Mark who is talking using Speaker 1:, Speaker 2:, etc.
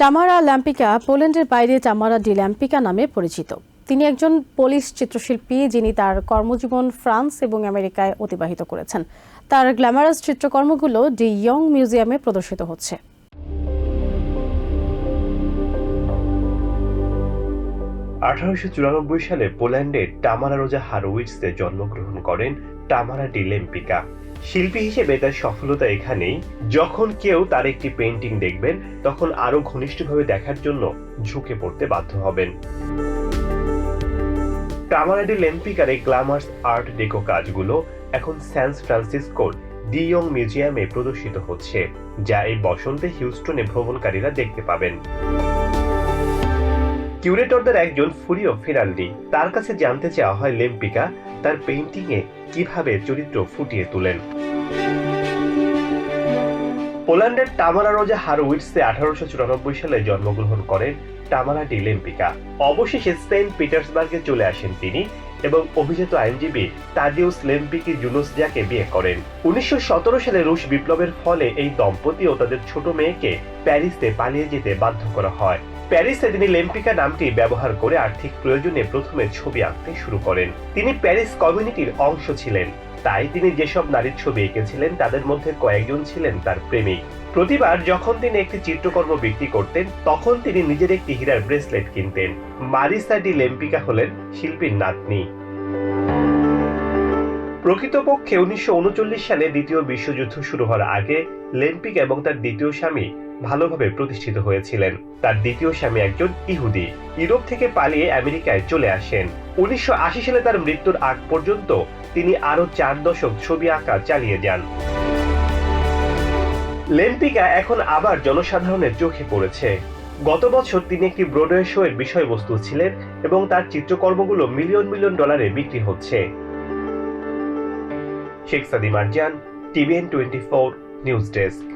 Speaker 1: টামারা ল্যাম্পিকা পোল্যান্ডের বাইরে টামারা ডি ল্যাম্পিকা নামে পরিচিত। তিনি একজন পোলিশ চিত্রশিল্পী যিনি তার কর্মজীবন ফ্রান্স এবং আমেরিকায় অতিবাহিত করেছেন। তার গ্ল্যামারাস চিত্রকর্মগুলো ডি ইয়ং মিউজিয়ামে প্রদর্শিত হচ্ছে।
Speaker 2: আঠারোশো চুরানব্বই সালে পোল্যান্ডের টামারা রোজা হারোউইটসে জন্মগ্রহণ করেন টামারা ডিলেম্পিকা শিল্পী হিসেবে তার সফলতা এখানেই। যখন কেউ তার একটি পেন্টিং দেখবেন, তখন আরও ঘনিষ্ঠভাবে দেখার জন্য ঝুঁকে পড়তে বাধ্য হবেন। টামারা ডি লেম্পিকার এই গ্ল্যামার্স আর্ট ডেকো কাজগুলো এখন স্যান ফ্রান্সিসকোর ডিয়ং মিউজিয়ামে প্রদর্শিত হচ্ছে, যা এই বসন্তে হিউস্টনে ভ্রমণকারীরা দেখতে পাবেন। কিউরেটরদের একজন ফুরিও ফেরাল্ডি, তার কাছে জানতে চাওয়া হয় লেম্পিকা তার পেইন্টিং এ কীভাবে চরিত্র ফুটিয়ে তোলেন। পোল্যান্ডের টামারা রোজা হারউইটসে আঠারোশো চুরানব্বই সালে জন্মগ্রহণ করেন টামারা ডি লেম্পিকা। অবশেষে সেন্ট পিটার্সবার্গে চলে আসেন তিনি এবং অভিজাত আইনজীবী তাদিউস লেম্পিকি জুনুসজাকে বিয়ে করেন। উনিশশো সতেরো সালে রুশ বিপ্লবের ফলে এই দম্পতি ও তাদের ছোট মেয়েকে প্যারিসে পালিয়ে যেতে বাধ্য করা হয়। প্যারিসে তিনি লেম্পিকা নামটি ব্যবহার করে আর্থিক প্রয়োজনে প্রথমে ছবি আঁকতে শুরু করেন। তিনি প্যারিস কমিউনিটির অংশ ছিলেন। তাই তিনি যেসব নারীর ছবি এঁকেছিলেন, তাদের মধ্যে কয়েকজন ছিলেন তার প্রেমিক। প্রতিবার যখন তিনি একটি চিত্রকর্ম বিক্রি করতেন, তখন তিনি নিজের একটি হীরার ব্রেসলেট কিনতেন। মারিসা ডি লেম্পিকা হলেন শিল্পীর নাতনি। প্রকৃতপক্ষে উনিশশো উনচল্লিশ সালে দ্বিতীয় বিশ্বযুদ্ধ শুরু হওয়ার আগে লেম্পিক এবং তার দ্বিতীয় স্বামী ভালোভাবে প্রতিষ্ঠিত হয়েছিলেন। তার দ্বিতীয় স্বামী একজন ইহুদি। ইউরোপ থেকে পালিয়ে আমেরিকায় চলে আসেন। উনিশশো আশি সালে তার মৃত্যুর আগ পর্যন্ত তিনি আরও চার দশক ছবি আঁকা চালিয়ে যান। লেম্পিকা এখন আবার জনসাধারণের চোখে পড়েছে। গত বছর তিনি একটি ব্রডওয়ে শো এর বিষয়বস্তু ছিলেন এবং তার চিত্রকর্মগুলো মিলিয়ন মিলিয়ন ডলারে বিক্রি হচ্ছে। Sheikh Sadi Marjan TVN twenty four, news desk.